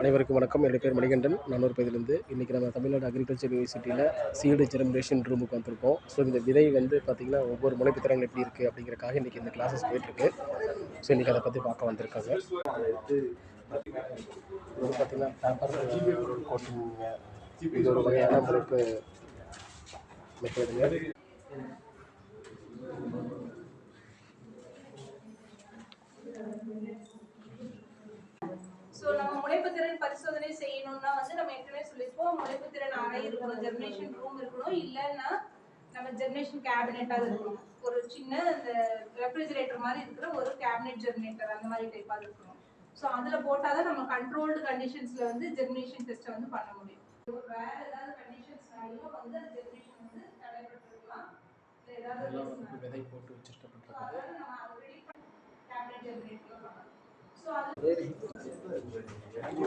அனைவருக்கும் வணக்கம். என்னுடைய பேர் மணிகண்டன். நானூறு பகுதியிலேருந்து இன்றைக்கி நம்ம தமிழ்நாடு அக்ரிகல்ச்சர் யூனிவர்சிட்டியில் சீடு ஜெனரேஷன் ரூமுக்கு வந்திருக்கோம். ஸோ இந்த விதை வந்து பார்த்திங்கன்னா ஒவ்வொரு முளைப்பு திறன் எப்படி இருக்குது அப்படிங்கிறக்காக இன்றைக்கி இந்த கிளாஸஸ் போயிட்டுருக்கு. ஸோ இன்றைக்கி அதை பற்றி பார்க்க வந்திருக்காங்க. இது வந்து பார்த்திங்கன்னா பேப்பர் கோட்டிங்க இது ஒரு வகையான முளைப்பு ஸோ நம்ம முளைப்புத்திறன் பரிசோதனை செய்யணும்னா வந்து நம்ம ஏற்கனவே சொல்லியிருப்போம் முளைப்புத்திறன் அறை இருக்கணும் ஜெர்மினேஷன் ரூம் இருக்கணும் இல்லைன்னா நம்ம ஜெர்மினேஷன் கேபினெட்டாக இருக்கணும். ஒரு சின்ன இந்த ரெஃப்ரிஜிரேட்டர் மாதிரி இருக்கிற ஒரு கேபினெட் ஜெர்மினேட்டர் அந்த மாதிரி டைப்பாக இருக்கணும். ஸோ அதில் போட்டால் தான் நம்ம கண்ட்ரோல்டு கண்டிஷன்ஸில் வந்து ஜெர்மினேஷன் டெஸ்ட்டை வந்து பண்ண முடியும். வேற ஏதாவது கண்டிஷன்ஸ்னாலையும் வந்து அந்த ஜெர்மினேஷன் வந்து தடைபட்டிருக்கலாம் ஏதாவது விதை போட்டு வச்சிருக்கப்பட்டிருக்குது. 네, 이.